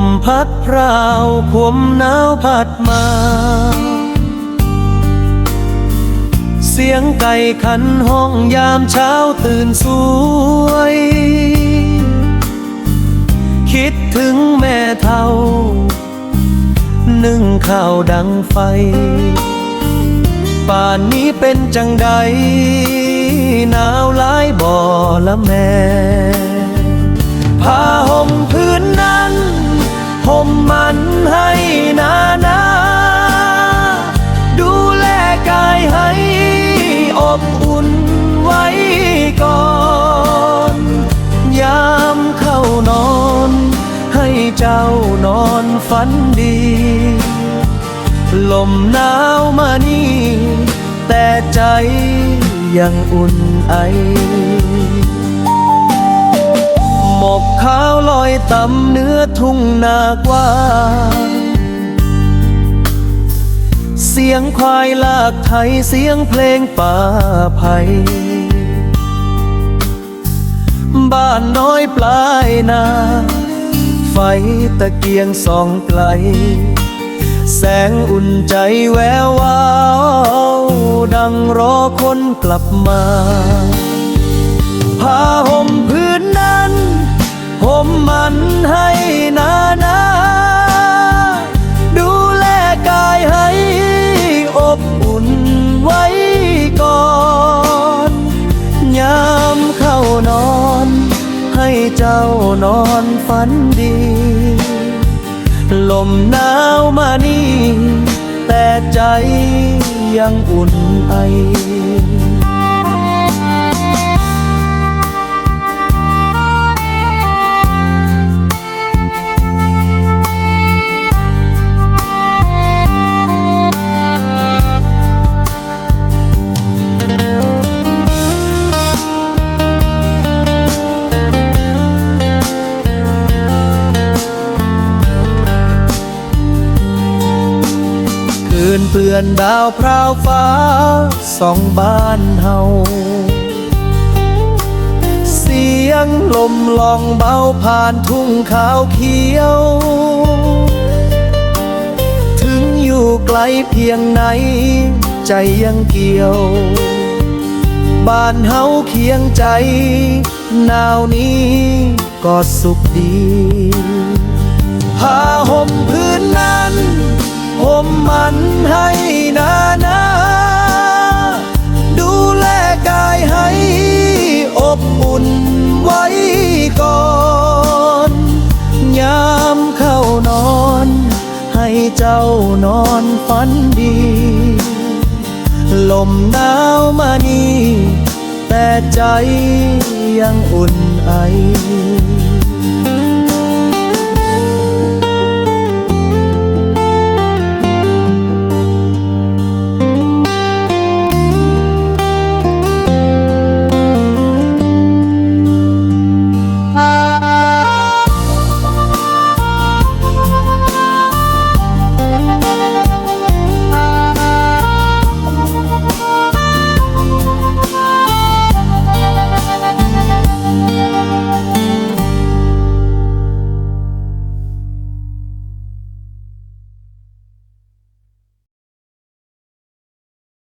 มพัดพราวควมหนาวพัดมา เสียงไก่ขันห้องยามเช้าตื่นสวย คิดถึงแม่เท่า นึ่งข้าวดังไฟ ป่านนี้เป็นจังใดหนาวหลายบ่อละแม่ เจ้านอนฝันดี ลมหนาวมานี่ แต่ใจยังอุ่นไอ หมกขาวลอยต่ำเนื้อทุ่งนากว้างเสียงควายลากไทยเสียงเพลงป่าไผ่บ้านน้อยปลายนา ไฟตะเกียงส่องไกล แสงอุ่นใจแวววาว ดังรอคนกลับมา เจ้านอนฝันดี ลมหนาวมานี่ แต่ใจยังอุ่นไอ เปื่อนดาวพราวฟ้าสองบ้านเฮาเสียงลมลองเบาผ่านทุ่งขาวเขียว ถึงอยู่ไกลเพียงไหน ใจยังเกี่ยว บ้านเฮาเคียงใจหนาวนี้ก็สุขดีผ้าห่มพื้นนั้นห่มมัน เจ้านอนฝันดี ลมหนาวมานี่แต่ใจยังอุ่นไอ